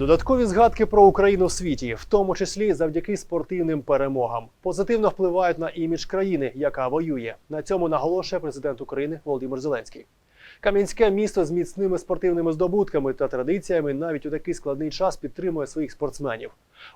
Додаткові згадки про Україну в світі, в тому числі завдяки спортивним перемогам, позитивно впливають на імідж країни, яка воює. На цьому наголошує президент України Володимир Зеленський. Кам'янське місто з міцними спортивними здобутками та традиціями навіть у такий складний час підтримує своїх спортсменів.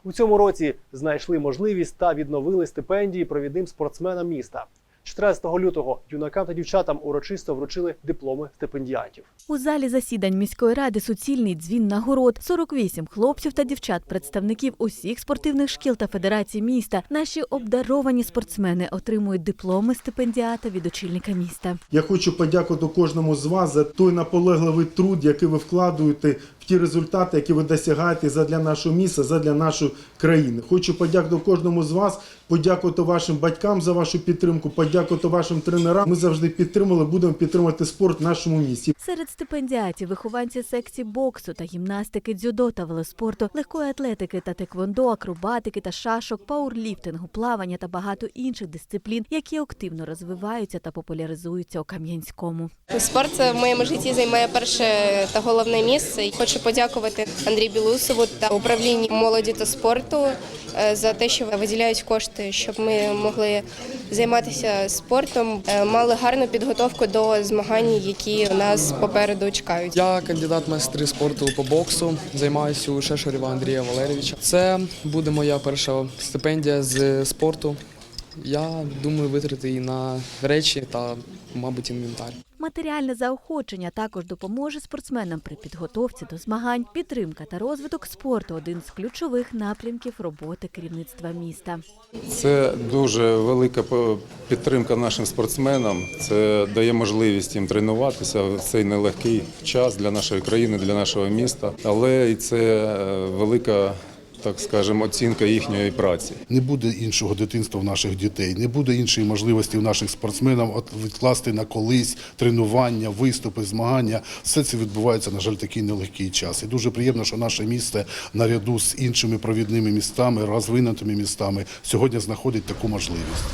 У цьому році знайшли можливість та відновили стипендії провідним спортсменам міста. 14 лютого юнакам та дівчатам урочисто вручили дипломи стипендіатів. У залі засідань міської ради суцільний дзвін нагород. 48 хлопців та дівчат, представників усіх спортивних шкіл та федерацій міста. Наші обдаровані спортсмени отримують дипломи стипендіата від очільника міста. Я хочу подякувати кожному з вас за той наполегливий труд, який ви вкладуєте в ті результати, які ви досягаєте задля нашого міста, задля нашої країни. Хочу подякувати кожному з вас, подякувати вашим батькам за вашу підтримку, подякувати вашим тренерам. Ми завжди підтримували, будемо підтримувати спорт в нашому місті. Серед стипендіатів вихованці секцій боксу та гімнастики, дзюдо та велоспорту, легкої атлетики та теквондо, акробатики та шашок, пауерліфтингу, плавання та багато інших дисциплін, які активно розвиваються та популяризуються у Кам'янському. Спорт в моєму житті займає перше та головне місце. І Хочу подякувати Андрію Білусову та управлінню молоді та спорту е, за те, що виділяють кошти, щоб ми могли займатися спортом, е, мали гарну підготовку до змагань, які нас попереду чекають. Я кандидат майстри спорту по боксу, займаюся у Шешарєва Андрія Валерійовича. Це буде моя перша стипендія з спорту. Я думаю витратити її на речі та, мабуть, інвентар. Матеріальне заохочення також допоможе спортсменам при підготовці до змагань. Підтримка та розвиток спорту один з ключових напрямків роботи керівництва міста. Це дуже велика підтримка нашим спортсменам. Це дає можливість їм тренуватися в цей нелегкий час для нашої країни, для нашого міста. Але і це е, велика, так скажемо, оцінка їхньої праці. Не буде іншого дитинства в наших дітей, не буде іншої можливості в наших спортсменів відкласти на колись тренування, виступи, змагання. Все це відбувається, на жаль, такий нелегкий час. І дуже приємно, що наше місто наряду з іншими провідними містами, розвинутими містами, сьогодні знаходить таку можливість.